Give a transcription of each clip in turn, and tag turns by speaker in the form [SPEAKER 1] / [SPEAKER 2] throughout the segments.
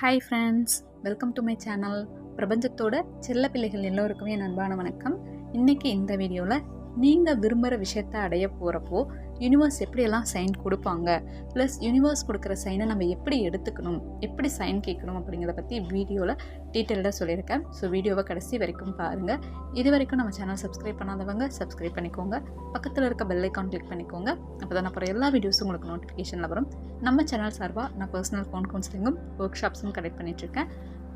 [SPEAKER 1] Hi friends welcome to my channel பிரபஞ்சத்தோட செல்ல பிள்ளைகள் எல்லோருக்குமே நண்பான அன்பான வணக்கம். இன்றைக்கி இந்த வீடியோவில் நீங்கள் விரும்புகிற விஷயத்த அடைய போகிறப்போ யூனிவர்ஸ் எப்படியெல்லாம் சைன் கொடுப்பாங்க? ப்ளஸ் யூனிவர்ஸ் கொடுக்குற சைனை நம்ம எப்படி எடுத்துக்கணும்? எப்படி சைன் கேட்கணும் அப்படிங்கிறத பற்றி வீடியோவில் டீட்டெயில்டாக சொல்லியிருக்கேன். ஸோ வீடியோவை கடைசி வரைக்கும் பாருங்கள் இது வரைக்கும் நம்ம சேனல் சப்ஸ்கிரைப் பண்ணாதவங்க சப்ஸ்கிரைப் பண்ணிக்கோங்க. பக்கத்தில் இருக்க பெல் ஐக்கான் கிளிக் பண்ணிக்கோங்க. அப்போ தான் அப்புறம் எல்லா வீடியோஸும் உங்களுக்கு நோட்டிஃபிகேஷனில் வரும். நம்ம சேனல் சார்பாக நான் பர்சனல் ஃபோன் கவுன்சிலிங்கும் ஒர்க் ஷாப்ஸும் கண்டக்ட் பண்ணிகிட்ருக்கேன்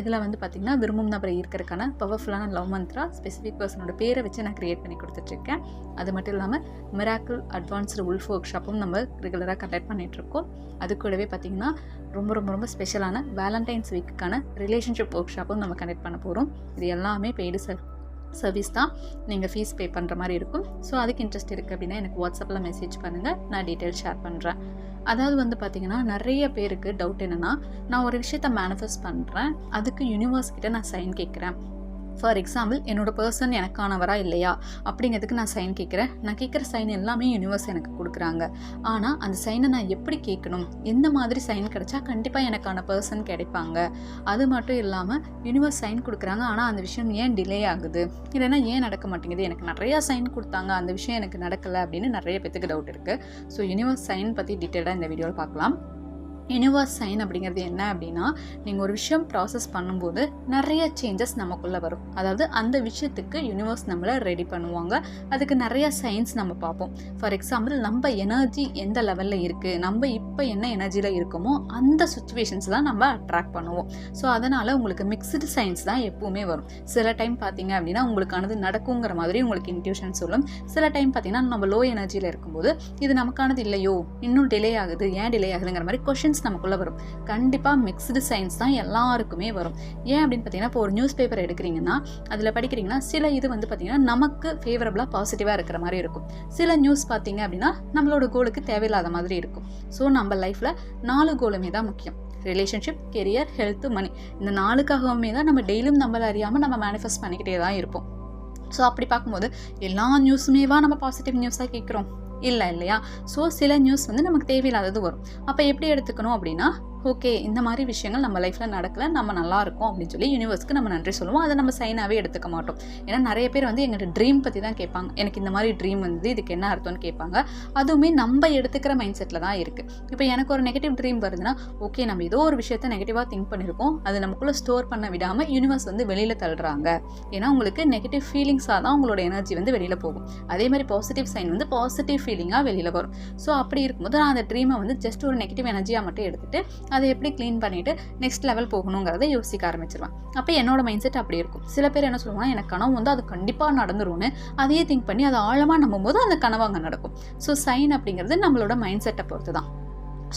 [SPEAKER 1] இதில் வந்து பார்த்திங்கன்னா விரும்பும் நபரை ஈர்க்கறதுக்கான பவர்ஃபுல்லான லவ் மந்த்ரா ஸ்பெசிஃபிக் பர்சனோட பேரை வச்சு நான் க்ரியேட் பண்ணி கொடுத்துட்ருக்கேன். அது மட்டும் இல்லாமல் மிராக்கிள் அட்வான்ஸ்டு உல்ஃப் ஒர்க் ஷாப்பும் நம்ம ரெகுலராக கண்டக்ட் பண்ணிகிட்ருக்கோம் அது கூடவே பார்த்திங்கன்னா ரொம்ப ரொம்ப ரொம்ப ஸ்பெஷலான வேலண்டைன்ஸ் வீக்குக்கான ரிலேஷன்ஷிப் ஒர்க் ஷாப்பும் நம்ம கண்டக்ட் பண்ண போகிறோம் இது எல்லாமே பெய்டு சர் சர்வீஸ் தான். நீங்கள் ஃபீஸ் பே பண்ணுற மாதிரி இருக்கும். ஸோ அதுக்கு இன்ட்ரெஸ்ட் இருக்குது அப்படின்னா எனக்கு வாட்ஸ்அப்பில் மெசேஜ் பண்ணுங்கள் நான் டீட்டெயில் ஷேர் பண்ணுறேன் அதாவது வந்து பார்த்திங்கன்னா நிறைய பேருக்கு டவுட் என்னென்னா நான் ஒரு விஷயத்த மேனிஃபெஸ்ட் பண்ணுறேன் அதுக்கு யூனிவர்ஸ் கிட்ட நான் சைன் கேட்குறேன் ஃபார் எக்ஸாம்பிள் என்னோட பர்சன் எனக்கானவரா இல்லையா? அப்படிங்கிறதுக்கு நான் சைன் கேட்குறேன். நான் கேட்குற சைன் எல்லாமே யூனிவர்ஸ் எனக்கு கொடுக்குறாங்க. ஆனால் அந்த சைனை நான் எப்படி கேட்கணும்? எந்த மாதிரி சைன் கிடைச்சா கண்டிப்பாக எனக்கான பர்சன் கிடைப்பாங்க. அது மட்டும் இல்லாமல் யூனிவர்ஸ் சைன் கொடுக்குறாங்க. ஆனால் அந்த விஷயம் ஏன் டிலே ஆகுது? இல்லைன்னா ஏன் நடக்க மாட்டேங்குது? எனக்கு நிறையா சைன் கொடுத்தாங்க. அந்த விஷயம் எனக்கு நடக்கலை அப்படின்னு நிறைய பேத்துக்கு டவுட் இருக்குது ஸோ யூனிவர்ஸ் சைன் பற்றி டீட்டெயிலாக இந்த வீடியோவில் பார்க்கலாம். யூனிவர்ஸ் சைன் அப்படிங்கிறது என்ன அப்படின்னா நீங்கள் ஒரு விஷயம் ப்ராசஸ் பண்ணும்போது நிறைய சேஞ்சஸ் நமக்குள்ளே வரும். அதாவது அந்த விஷயத்துக்கு யூனிவர்ஸ் நம்மளை ரெடி பண்ணுவாங்க. அதுக்கு நிறைய சைன்ஸ் நம்ம பார்ப்போம். ஃபார் எக்ஸாம்பிள் நம்ம எனர்ஜி எந்த லெவலில் இருக்குது நம்ம இப்போ என்ன எனர்ஜியில் இருக்கோமோ அந்த சுச்சுவேஷன்ஸ் தான் நம்ம அட்ராக்ட் பண்ணுவோம். ஸோ அதனால் உங்களுக்கு மிக்சடு சைன்ஸ் தான் எப்போவுமே வரும். சில டைம் பார்த்தீங்க அப்படின்னா உங்களுக்கானது நடக்குங்கிற மாதிரி உங்களுக்கு இன்ட்யூஷன் சொல்லும். சில டைம் பார்த்தீங்கன்னா நம்ம லோ எனர்ஜியில் இருக்கும்போது இது நமக்கானது இல்லையோ? இன்னும் டிலே ஆகுது. ஏன் டிலே ஆகுதுங்கிற மாதிரி சயின்ஸ் நமக்குள்ளே வரும். கண்டிப்பாக மிக்ஸ்டு சயின்ஸ் தான் எல்லாருக்குமே வரும். ஏன் அப்படின்னு பார்த்தீங்கன்னா இப்போ ஒரு நியூஸ் பேப்பர் எடுக்கிறீங்கன்னா அதில் படிக்கிறீங்கன்னா சில இது வந்து பார்த்திங்கன்னா நமக்கு ஃபேவரபுளாக பாசிட்டிவாக இருக்கிற மாதிரி இருக்கும். சில நியூஸ் பார்த்தீங்க அப்படின்னா நம்மளோட கோலுக்கு தேவையில்லாத மாதிரி இருக்கும். ஸோ நம்ம லைஃப்பில் நாலு கோலுமே தான் முக்கியம். ரிலேஷன்ஷிப் கெரியர் ஹெல்த்து மணி இந்த நாளுக்காகவுமே தான் நம்ம டெய்லியும் நம்மளை அறியாமல் நம்ம மேனிஃபெஸ்ட் பண்ணிக்கிட்டே தான் இருப்போம். ஸோ அப்படி பார்க்கும்போது எல்லா நியூஸுமேவா நம்ம பாசிட்டிவ் நியூஸாக கேட்குறோம்? இல்லை இல்லையா? ஸோ சில நியூஸ் வந்து நமக்கு தேவையில்லாதது வரும். அப்போ எப்படி எடுத்துக்கணும் அப்படின்னா ஓகே இந்த மாதிரி விஷயங்கள் நம்ம லைஃப்பில் நடக்கல நம்ம நல்லா இருக்கோம் அப்படின்னு சொல்லி யூனிவர்ஸ்க்கு நம்ம நன்றி சொல்லுவோம். அதை நம்ம சைனாகவே எடுத்துக்க மாட்டோம். ஏன்னா நிறைய பேர் வந்து எங்கள்கிட்ட ட்ரீம் பற்றி தான் கேட்பாங்க. எனக்கு இந்த மாதிரி ட்ரீம் வந்து இதுக்கு என்ன அர்த்தம்னு கேட்பாங்க. அதுவுமே நம்ம எடுத்துக்கிற மைண்ட் செட்டில் தான் இருக்குது இப்போ எனக்கு ஒரு நெகட்டிவ் ட்ரீம் வருதுன்னா ஓகே நம்ம ஏதோ ஒரு விஷயத்த நெகட்டிவாக திங்க் பண்ணியிருக்கோம் அது நமக்குள்ளே ஸ்டோர் பண்ண விடாமல் யூனிவர்ஸ் வந்து வெளியில் தள்ளுறாங்க. ஏன்னா உங்களுக்கு நெகட்டிவ் ஃபீலிங்ஸாக தான் உங்களோட எனர்ஜி வந்து வெளியில் போகும். அதே மாதிரி பாசிட்டிவ் சைன் வந்து பாசிட்டிவ் ஃபீலிங்காக வெளியில் வரும். ஸோ அப்படி இருக்கும்போது நான் அந்த ட்ரீமை வந்து ஜஸ்ட் ஒரு நெகட்டிவ் எனர்ஜியாக மட்டும் எடுத்துகிட்டு அதை எப்படி க்ளீன் பண்ணிவிட்டு நெக்ஸ்ட் லெவல் போகணுங்கிறத யோசிக்க ஆரம்பிச்சிருவேன். அப்போ என்னோட மைண்ட் செட் அப்படி இருக்கும். சில பேர் என்ன சொல்லுவாங்கன்னா எனக்கு கனவு வந்து அது கண்டிப்பாக நடந்துரும்னு. அதையே திங்க் பண்ணி அதை ஆழமாக நம்பும்போது அந்த கனவு அங்கே நடக்கும். ஸோ சைன் அப்படிங்கிறது நம்மளோட மைண்ட் செட்டை பொறுத்து தான்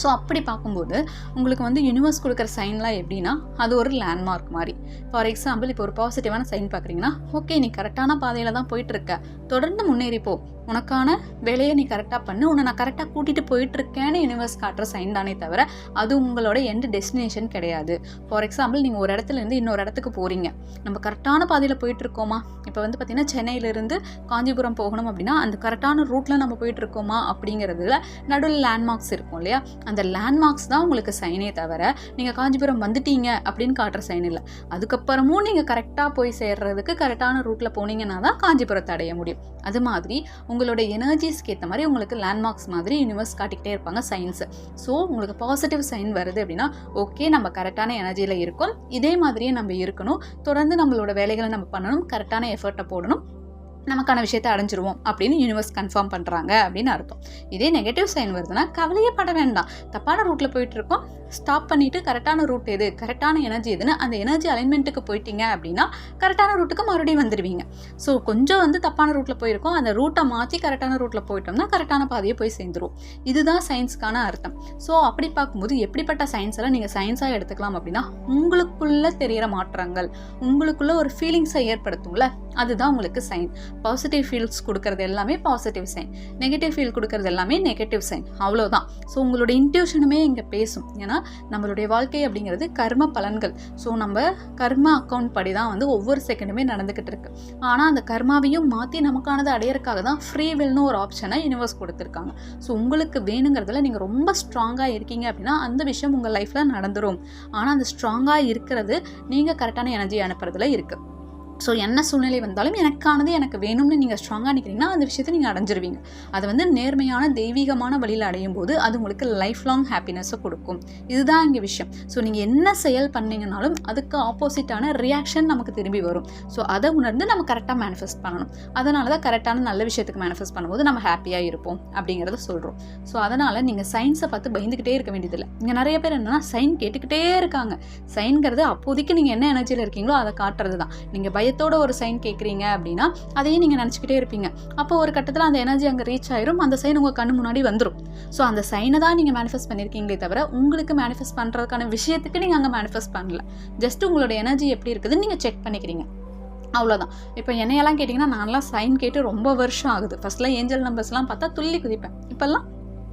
[SPEAKER 1] ஸோ அப்படி பார்க்கும்போது உங்களுக்கு வந்து யூனிவர்ஸ் கொடுக்குற சைன்லாம் எப்படின்னா அது ஒரு லேண்ட்மார்க் மாதிரி. ஃபார் எக்ஸாம்பிள் இப்போ ஒரு பாசிட்டிவான சைன் பார்க்குறீங்கன்னா ஓகே நீ கரெக்டான பாதையில் தான் போயிட்டுருக்க. தொடர்ந்து முன்னேறிப்போ உனக்கான வேலையை நீ கரெக்டாக பண்ணு. உன்னை நான் கரெக்டாக கூட்டிகிட்டு போயிட்டுருக்கேன்னு யூனிவர்ஸ் காட்டுற சைன் தானே தவிர அது உங்களோட எண்ட் டெஸ்டினேஷன் கிடையாது. ஃபார் எக்ஸாம்பிள் நீங்கள் ஒரு இடத்துலேருந்து இன்னொரு இடத்துக்கு போகிறீங்க நம்ம கரெக்டான பாதையில் போயிட்டுருக்கோமா? இப்போ வந்து பார்த்திங்கன்னா சென்னையிலேருந்து காஞ்சிபுரம் போகணும் அப்படின்னா அந்த கரெக்டான ரூட்டில் நம்ம போயிட்டுருக்கோமா? அப்படிங்கிறதுல நடுவில் லேண்ட்மார்க்ஸ் இருக்கும் இல்லையா? அந்த லேண்ட்மார்க்ஸ் தான் உங்களுக்கு சைனே தவிர நீங்கள் காஞ்சிபுரம் வந்துட்டீங்க அப்படின்னு காட்டுற சைன் இல்லை. அதுக்கப்புறமும் நீங்கள் கரெக்டாக போய் சேர்றதுக்கு கரெக்டான ரூட்டில் போனீங்கன்னா தான் காஞ்சிபுரத்தை அடைய முடியும். அது மாதிரி உங்களோட எனர்ஜிஸ்க்கு ஏற்ற மாதிரி உங்களுக்கு லேண்ட்மார்க்ஸ் மாதிரி யூனிவர்ஸ் காட்டிக்கிட்டே இருப்பாங்க சயின்ஸு ஸோ உங்களுக்கு பாசிட்டிவ் சைன் வருது அப்படின்னா ஓகே நம்ம கரெக்டான எனர்ஜியில் இருக்கோம். இதே மாதிரியே நம்ம இருக்கணும். தொடர்ந்து நம்மளோட வேலைகளை நம்ம பண்ணணும். கரெக்டான எஃபர்ட்டை போடணும். நமக்கான விஷயத்தை அடைஞ்சிருவோம் அப்படின்னு யூனிவர்ஸ் கன்ஃபார்ம் பண்ணுறாங்க அப்படின்னு அர்த்தம். இதே நெகட்டிவ் சைன் வருதுன்னா கவலையே பட வேண்டாம். தப்பான ரூட்டில் போயிட்டு இருக்கோம். ஸ்டாப் பண்ணிவிட்டு கரெக்டான ரூட் எது? கரெக்டான எனர்ஜி எதுன்னு அந்த எனர்ஜி அலைன்மெண்ட்டுக்கு போயிட்டீங்க அப்படின்னா கரெக்டான ரூட்டுக்கு மறுபடியும் வந்துடுவீங்க ஸோ கொஞ்சம் வந்து தப்பான ரூட்டில் போயிருக்கோம். அந்த ரூட்டை மாற்றி கரெக்டான ரூட்டில் போயிட்டோம்னா கரெக்டான பாதையை போய் சேர்ந்துரும். இதுதான் சயின்ஸ்க்கான அர்த்தம். ஸோ அப்படி பார்க்கும்போது எப்படிப்பட்ட சயின்ஸ் எல்லாம் நீங்கள் சயின்ஸாக எடுத்துக்கலாம் அப்படின்னா உங்களுக்குள்ளே தெரிகிற மாற்றங்கள் உங்களுக்குள்ளே ஒரு ஃபீலிங்ஸை ஏற்படுத்தும்ல அதுதான் உங்களுக்கு சைன் பாசிட்டிவ் ஃபீல்ஸ் கொடுக்கறது எல்லாமே பாசிட்டிவ் சைன் நெகட்டிவ் ஃபீல் கொடுக்கறது எல்லாமே நெகட்டிவ் சைன் அவ்வளோதான் ஸோ உங்களோட இன்ட்யூஷனுமே இங்கே பேசும். ஏன்னா நம்மளுடைய வாழ்க்கை அப்படிங்கிறது கர்ம பலன்கள். ஸோ நம்ம கர்ம அக்கௌண்ட் படி தான் வந்து ஒவ்வொரு செகண்டுமே நடந்துக்கிட்டு இருக்கு. ஆனால் அந்த கர்மாவையும் மாற்றி நமக்கானதை அடையறதுக்காக தான் ஃப்ரீ வில்னு ஒரு ஆப்ஷனை யூனிவர்ஸ் கொடுத்துருக்காங்க. ஸோ உங்களுக்கு வேணுங்கிறதுல நீங்கள் ரொம்ப ஸ்ட்ராங்காக இருக்கீங்க அப்படின்னா அந்த விஷயம் உங்கள் லைஃப்பில் நடந்துடும் ஆனால் அந்த ஸ்ட்ராங்காக இருக்கிறது நீங்கள் கரெக்டான எனர்ஜி அனுப்புறதுல இருக்குது ஸோ என்ன சூழ்நிலை வந்தாலும் எனக்கானது எனக்கு வேணும்னு நீங்கள் ஸ்ட்ராங்காக நிற்கிறீங்கன்னா அந்த விஷயத்தை நீங்கள் அடைஞ்சிருவீங்க. அது வந்து நேர்மையான தெய்வீகமான வழியில் அடையும் போது அது உங்களுக்கு லைஃப் லாங் ஹாப்பினஸை கொடுக்கும். இதுதான் இங்கே விஷயம். ஸோ நீங்கள் என்ன செயல் பண்ணீங்கனாலும் அதுக்கு ஆப்போசிட்டான ரியாக்ஷன் நமக்கு திரும்பி வரும். ஸோ அதை உணர்ந்து நம்ம கரெக்டாக மேனிஃபெஸ்ட் பண்ணணும். அதனால தான் கரெக்டான நல்ல விஷயத்துக்கு மேனிஃபெஸ்ட் பண்ணும்போது நம்ம ஹாப்பியாக இருப்போம் அப்படிங்கிறத சொல்கிறோம் ஸோ அதனால் நீங்கள் சயின்ஸை பார்த்து பயந்துக்கிட்டே இருக்க வேண்டியதில்லை. இங்கே நிறைய பேர் என்னென்னா சைன் கேட்டுக்கிட்டே இருக்காங்க. சைன்கிறது அப்போதைக்கு நீங்கள் என்ன எனர்ஜியில் இருக்கீங்களோ அதை காட்டுறது தான் நீங்கள் பயத்தோட ஒரு சைன் கேட்குறீங்க அப்படின்னா அதையே நீங்கள் நினச்சிக்கிட்டே இருப்பீங்க. அப்போ ஒரு கட்டத்தில் அந்த எனர்ஜி அங்கே ரீச் ஆயிரும் அந்த சைன் உங்கள் கண்ணு முன்னாடி வந்துடும் ஸோ அந்த சைனை தான் நீங்கள் மேனிஃபெஸ்ட் பண்ணியிருக்கீங்களே தவிர உங்களுக்கு மேனிஃபெஸ்ட் பண்ணுறதுக்கான விஷயத்துக்கு நீங்கள் அங்கே மேனிஃபெஸ்ட் பண்ணல. ஜஸ்ட் உங்களோட எனர்ஜி எப்படி இருக்குதுன்னு நீங்கள் செக் பண்ணிக்கிறீங்க. அவ்வளோதான் இப்போ என்னையெல்லாம் கேட்டிங்கன்னா நான்லாம் சைன் கேட்டு ரொம்ப வருஷம் ஆகுது. ஃபஸ்ட்டில் ஏஞ்சல் நம்பர்ஸ்லாம் பார்த்தா துள்ளி குதிப்பேன். இப்போல்லாம்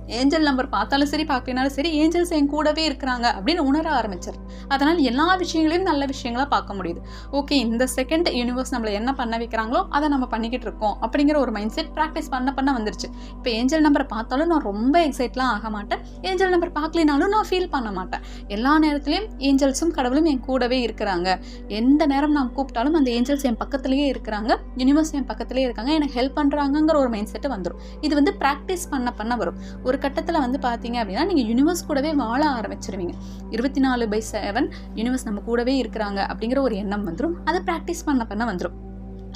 [SPEAKER 1] ஏஞ்சல் நம்பர் பார்த்தாலும் சரி பார்க்கலனாலும் சரி ஏஞ்சல்ஸ் என் கூடவே இருக்கிறாங்க அப்படின்னு உணர ஆரம்பிச்சார். அதனால் எல்லா விஷயங்களையும் நல்ல விஷயங்களாக பார்க்க முடியுது. ஓகே இந்த செகண்ட் யூனிவர்ஸ் நம்மளை என்ன பண்ண வைக்கிறாங்களோ அதை நம்ம பண்ணிக்கிட்டு இருக்கோம் அப்படிங்கிற ஒரு மைண்ட் செட் ப்ராக்டிஸ் பண்ண பண்ண வந்துருச்சு. இப்போ ஏஞ்சல் நம்பரை பார்த்தாலும் நான் ரொம்ப எக்ஸைட்லாம் ஆக மாட்டேன். ஏஞ்சல் நம்பர் பார்க்கலினாலும் நான் ஃபீல் பண்ண மாட்டேன். எல்லா நேரத்துலையும் ஏஞ்சல்ஸும் கடவுளும் என் கூடவே இருக்கிறாங்க. எந்த நேரம் நான் கூப்பிட்டாலும் அந்த ஏஞ்சல்ஸ் என் பக்கத்துலேயே இருக்கிறாங்க. யூனிவர்ஸ் என் பக்கத்துலேயே இருக்காங்க. எனக்கு ஹெல்ப் பண்ணுறாங்கங்கிற ஒரு மைண்ட் செட்டு வந்துடும் இது வந்து ப்ராக்டிஸ் பண்ண பண்ண வரும். ஒரு ஒரு கட்டத்தில் வந்து பார்த்தீங்க அப்படின்னா நீங்கள் யூனிவர்ஸ் கூடவே வாழ ஆரம்பிச்சிருவீங்க. இருபத்தி நாலு பை செவன் யூனிவர்ஸ் நம்ம கூடவே இருக்கிறாங்க அப்படிங்கிற ஒரு எண்ணம் வந்துடும் அதை ப்ராக்டிஸ் பண்ண பண்ண வந்துடும்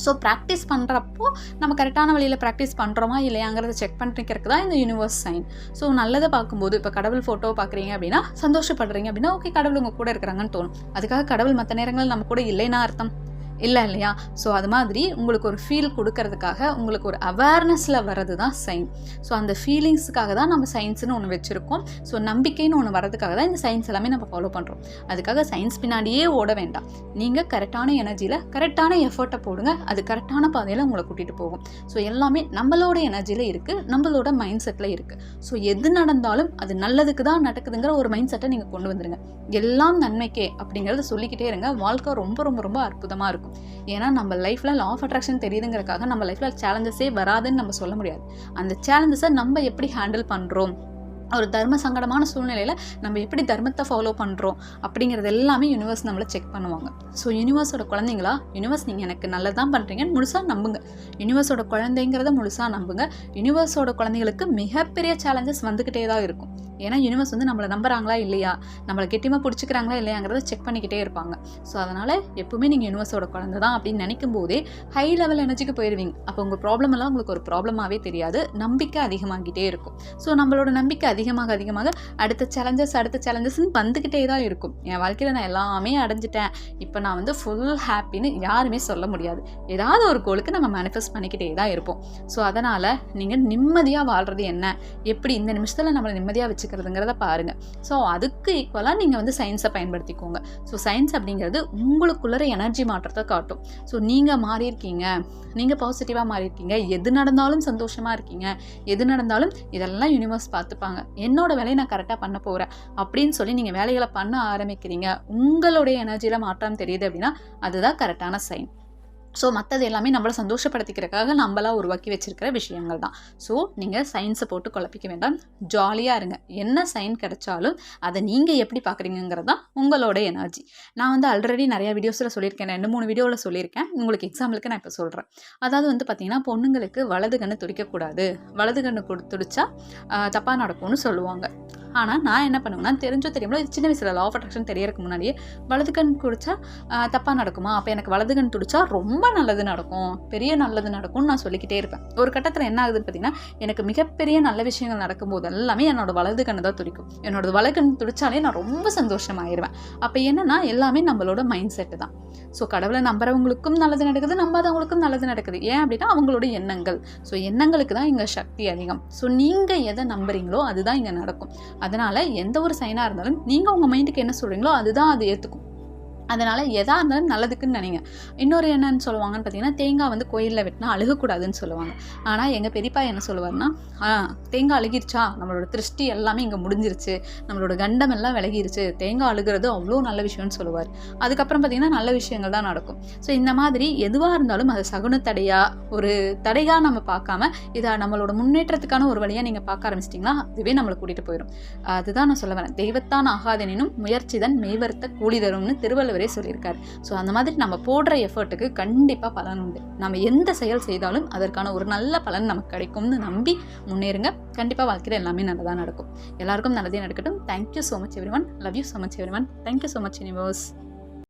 [SPEAKER 1] ஸோ ப்ராக்டிஸ் பண்ணுறப்போ நம்ம கரெக்டான வழியில் ப்ராக்டிஸ் பண்ணுறோமா இல்லையாங்கிறத செக் பண்ணிக்கிறதுக்கு தான் இந்த யூனிவர்ஸ் சைன் ஸோ நல்லதை பார்க்கும்போது இப்போ கடவுள் ஃபோட்டோ பார்க்குறீங்க அப்படின்னா சந்தோஷப்படுறீங்க அப்படின்னா ஓகே கடவுள் உங்கள் கூட இருக்கிறாங்கன்னு தோணும். அதுக்காக கடவுள் மற்ற நேரங்களில் நம்ம கூட இல்லைன்னா அர்த்தம். இல்லை இல்லையா? ஸோ அது மாதிரி உங்களுக்கு ஒரு ஃபீல் கொடுக்கறதுக்காக உங்களுக்கு ஒரு அவேர்னஸில் வர்றது தான் சைன் ஸோ அந்த ஃபீலிங்ஸுக்காக தான் நம்ம சயின்ஸ்னு ஒன்று வச்சுருக்கோம். ஸோ நம்பிக்கைன்னு ஒன்று வரதுக்காக தான் இந்த சயின்ஸ் எல்லாமே நம்ம ஃபாலோ பண்ணுறோம் அதுக்காக சயின்ஸ் பின்னாடியே ஓட வேண்டாம். நீங்கள் கரெக்டான எனர்ஜியில் கரெக்டான எஃபர்ட்டை போடுங்க. அது கரெக்டான பாதையில் உங்களை கூட்டிகிட்டு போகும். ஸோ எல்லாமே நம்மளோட எனர்ஜியில் இருக்குது நம்மளோட மைண்ட் செட்டில் இருக்குது ஸோ எது நடந்தாலும் அது நல்லதுக்கு தான் நடக்குதுங்கிற ஒரு மைண்ட் செட்டை நீங்கள் கொண்டு வந்துருங்க. எல்லாம் நன்மைக்கே அப்படிங்கிறத சொல்லிக்கிட்டே இருங்க. வாழ்க்கை ரொம்ப ரொம்ப ரொம்ப அற்புதமாக இருக்கும். ஏன்னா நம்ம லைஃப்பில் லா ஆஃப் அட்ராக்ஷன் தெரியுதுங்கிறக்காக நம்ம லைஃப்பில் சேலஞ்சஸே வராதுன்னு நம்ம சொல்ல முடியாது. அந்த சேலஞ்சஸை நம்ம எப்படி ஹேண்டில் பண்ணுறோம் ஒரு தர்ம சங்கடமான சூழ்நிலையில் நம்ம எப்படி தர்மத்தை ஃபாலோ பண்ணுறோம் அப்படிங்கிறது எல்லாமே யூனிவர்ஸ் நம்மளை செக் பண்ணுவாங்க. ஸோ யூனிவர்ஸோட குழந்தைங்களா? யூனிவர்ஸ் நீங்கள் எனக்கு நல்லதான் பண்ணுறீங்கன்னு முழுசாக நம்புங்க. யூனிவர்ஸோட குழந்தைங்கிறத முழுசாக நம்புங்க. யூனிவர்ஸோட குழந்தைங்களுக்கு மிகப்பெரிய சேலஞ்சஸ் வந்துக்கிட்டே தான் இருக்கும். ஏன்னா யூனிவர்ஸ் வந்து நம்மளை நம்புகிறாங்களா இல்லையா? நம்மளை கெட்டியமாக பிடிச்சிக்கிறாங்களா இல்லையாங்கிறத செக் பண்ணிக்கிட்டே இருப்பாங்க. ஸோ அதனால் எப்பவுமே நீங்கள் யூனிவர்ஸோட குழந்தை தான் அப்படின்னு நினைக்கும் போதே ஹை லெவல் எனர்ஜிக்கு போயிடுவீங்க. அப்போ உங்கள் ப்ராப்ளம் எல்லாம் உங்களுக்கு ஒரு ப்ராப்ளமாகவே தெரியாது. நம்பிக்கை அதிகமாகிட்டே இருக்கும். ஸோ நம்மளோட நம்பிக்கை அதிகமாக அதிகமாக அடுத்த சேலஞ்சஸ் அடுத்த சேலஞ்சஸ்ன்னு வந்துக்கிட்டே தான் இருக்கும். என் வாழ்க்கையில் நான் எல்லாமே அடைஞ்சிட்டேன். இப்போ நான் வந்து ஃபுல் ஹாப்பின்னு யாருமே சொல்ல முடியாது. ஏதாவது ஒரு கோலுக்கு நம்ம மேனிஃபெஸ்ட் பண்ணிக்கிட்டே தான் இருப்போம். ஸோ அதனால் நீங்கள் நிம்மதியாக வாழ்கிறது என்ன? எப்படி இந்த நிமிஷத்தில் நம்மளை நிம்மதியாக வச்சு வச்சுக்கிறதுங்கிறத பாருங்கள் ஸோ அதுக்கு ஈக்குவலாக நீங்கள் வந்து சயின்ஸை பயன்படுத்திக்கோங்க. ஸோ சயின்ஸ் அப்படிங்கிறது உங்களுக்குள்ளே எனர்ஜி மாற்றத்தை காட்டும். ஸோ நீங்கள் மாறியிருக்கீங்க. நீங்கள் பாசிட்டிவாக மாறியிருக்கீங்க. எது நடந்தாலும் சந்தோஷமாக இருக்கீங்க. எது நடந்தாலும் இதெல்லாம் யூனிவர்ஸ் பார்த்துப்பாங்க. என்னோட வேலையை நான் கரெக்டாக பண்ண போகிறேன் அப்படின்னு சொல்லி நீங்கள் வேலைகளை பண்ண ஆரம்பிக்கிறீங்க. உங்களுடைய எனர்ஜியில் மாற்றம் தெரியுது அப்படின்னா அதுதான் கரெக்டான சைன் ஸோ மற்றது எல்லாமே நம்மளை சந்தோஷப்படுத்திக்கிறதுக்காக நம்மளாக உருவாக்கி வச்சிருக்கிற விஷயங்கள் தான். ஸோ நீங்கள் சயின்ஸை போட்டு குழப்பிக்க வேண்டாம். ஜாலியாக இருங்க. என்ன சைன் கிடைச்சாலும் அதை நீங்கள் எப்படி பார்க்குறீங்கிறது தான் உங்களோட எனர்ஜி நான் வந்து ஆல்ரெடி நிறையா வீடியோஸில் சொல்லியிருக்கேன். ரெண்டு மூணு வீடியோவில் சொல்லியிருக்கேன். உங்களுக்கு எக்ஸாம்பிளுக்கு நான் இப்போ சொல்கிறேன் அதாவது வந்து பார்த்திங்கன்னா பொண்ணுங்களுக்கு வலது கண்ணு துடிக்கக்கூடாது. வலது கண்ணு கொடு துடிச்சா தப்பாக நடக்கும்னு சொல்லுவாங்க. ஆனால் நான் என்ன பண்ணுவேன்னா தெரிஞ்சோ தெரியுமோ சின்ன வயசில் லா ஆஃப் அட்ராக்ஷன் தெரியறதுக்கு முன்னாடியே வலது கண் குடிச்சா தப்பாக நடக்குமா? அப்போ எனக்கு வலது கண் துடிச்சா ரொம்ப நல்லது நடக்கும். பெரிய நல்லது நடக்கும்னு நான் சொல்லிக்கிட்டே இருப்பேன். ஒரு கட்டத்தில் என்ன ஆகுதுன்னு பார்த்தீங்கன்னா எனக்கு மிகப்பெரிய நல்ல விஷயங்கள் நடக்கும்போது எல்லாமே என்னோட வலது கண்ணு தான் துடிக்கும். என்னோட வலது கண் துடிச்சாலே நான் ரொம்ப சந்தோஷமாயிருவேன். அப்போ என்னென்னா எல்லாமே நம்மளோட மைண்ட் செட்டு தான். ஸோ கடவுளை நம்புறவங்களுக்கும் நல்லது நடக்குது நம்பாதவங்களுக்கும் நல்லது நடக்குது. ஏன் அப்படின்னா அவங்களோட எண்ணங்கள். ஸோ எண்ணங்களுக்கு தான் இங்கே சக்தி அதிகம். ஸோ நீங்கள் எதை நம்புறீங்களோ அதுதான் இங்கே நடக்கும். அதனால் எந்த ஒரு சைனாக இருந்தாலும் நீங்கள் உங்கள் மைண்டுக்கு என்ன சொல்கிறீங்களோ அதுதான் அது ஏற்றுக்கும் அதனால் எதாக இருந்தாலும் நல்லதுக்குன்னு நினைங்க. இன்னொரு என்னன்னு சொல்லுவாங்கன்னு பார்த்தீங்கன்னா தேங்காய் வந்து கோயிலில் வெட்டினா அழுகக்கூடாதுன்னு சொல்லுவாங்க. ஆனால் எங்கள் பெரியப்பா என்ன சொல்லுவார்னா தேங்காய் அழுகிருச்சா? நம்மளோட திருஷ்டி எல்லாமே இங்கே முடிஞ்சிருச்சு. நம்மளோட கண்டம் எல்லாம் விலகிருச்சு. தேங்காய் அழுகிறது அவ்வளோ நல்ல விஷயம்னு சொல்லுவார். அதுக்கப்புறம் பார்த்தீங்கன்னா நல்ல விஷயங்கள் தான் நடக்கும். ஸோ இந்த மாதிரி எதுவாக இருந்தாலும் அது சகுன தடையாக ஒரு தடையாக நம்ம பார்க்காம இதை நம்மளோட முன்னேற்றத்துக்கான ஒரு வழியாக நீங்கள் பார்க்க ஆரம்பிச்சிட்டிங்கன்னா அதுவே நம்மளை கூட்டிகிட்டு போயிடும் அதுதான் நான் சொல்ல வரேன். தெய்வத்தான் ஆகாதெனினும் முயற்சிதான் மேய்வர்த்த கூலி தரும்னு திருவள்ளுவர் சொல்லியிருக்காரு. ஸோ அந்த மாதிரி நம்ம போடுற எஃபர்ட்டுக்கு கண்டிப்பாக பலன் உண்டு. நம்ம எந்த செயல் செய்தாலும் அதற்கான ஒரு நல்ல பலன் நமக்கு கிடைக்கும்னு நம்பி முன்னேறுங்க. கண்டிப்பாக வாழ்க்கையில் எல்லாமே நல்லதாக நடக்கும். எல்லாருக்கும் நல்லதே நடக்கட்டும். Thank you so much everyone love you so much everyone thank you so much universe